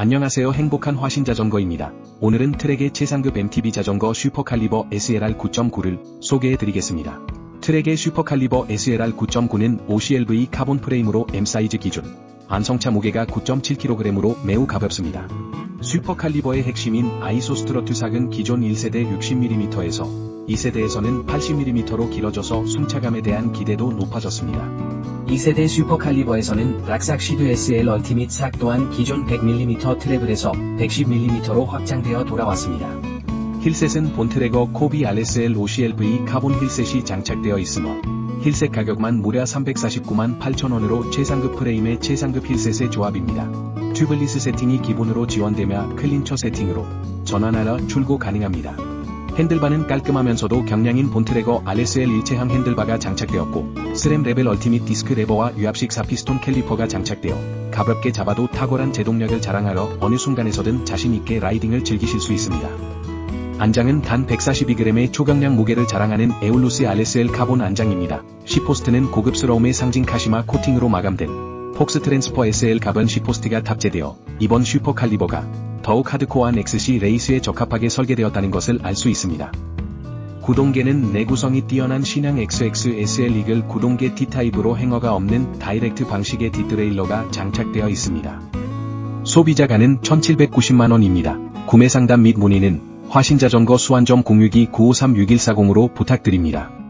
안녕하세요 행복한 화신 자전거입니다. 오늘은 트랙의 최상급 MTB 자전거 슈퍼칼리버 SLR 9.9를 소개해드리겠습니다. 트랙의 슈퍼칼리버 SLR 9.9는 OCLV 카본 프레임으로 M 사이즈 기준, 안성차 무게가 9.7kg으로 매우 가볍습니다. 슈퍼칼리버의 핵심인 아이소스트러트삭은 기존 1세대 60mm에서 2세대에서는 80mm로 길어져서 승차감에 대한 기대도 높아졌습니다. 2세대 슈퍼칼리버에서는 락삭 시드 SL 얼티밋 삭 또한 기존 100mm 트래블에서 110mm로 확장되어 돌아왔습니다. 힐셋은 본트래거 코비 RSL OCLV 카본 힐셋이 장착되어 있으며 힐셋 가격만 무려 349만 8천원으로 최상급 프레임의 최상급 힐셋의 조합입니다. 튜블리스 세팅이 기본으로 지원되며 클린처 세팅으로 전환하여 출고 가능합니다. 핸들바는 깔끔하면서도 경량인 본트래거 RSL 일체형 핸들바가 장착되었고 스램 레벨 얼티밋 디스크 레버와 유압식 4피스톤 캘리퍼가 장착되어 가볍게 잡아도 탁월한 제동력을 자랑하여 어느 순간에서든 자신있게 라이딩을 즐기실 수 있습니다. 안장은 단 142g의 초경량 무게를 자랑하는 에울루스 RSL 카본 안장입니다. 시포스트는 고급스러움의 상징 카시마 코팅으로 마감된 폭스 트랜스퍼 SL 가번 시포스트가 탑재되어 이번 슈퍼 칼리버가 더욱 하드코어한 XC 레이스에 적합하게 설계되었다는 것을 알 수 있습니다. 구동계는 내구성이 뛰어난 신형 XX SL 이글 구동계 T타입으로 행어가 없는 다이렉트 방식의 뒷드레일러가 장착되어 있습니다. 소비자가는 1790만원입니다. 구매 상담 및 문의는 화신자전거 수완점 062-953-6140으로 부탁드립니다.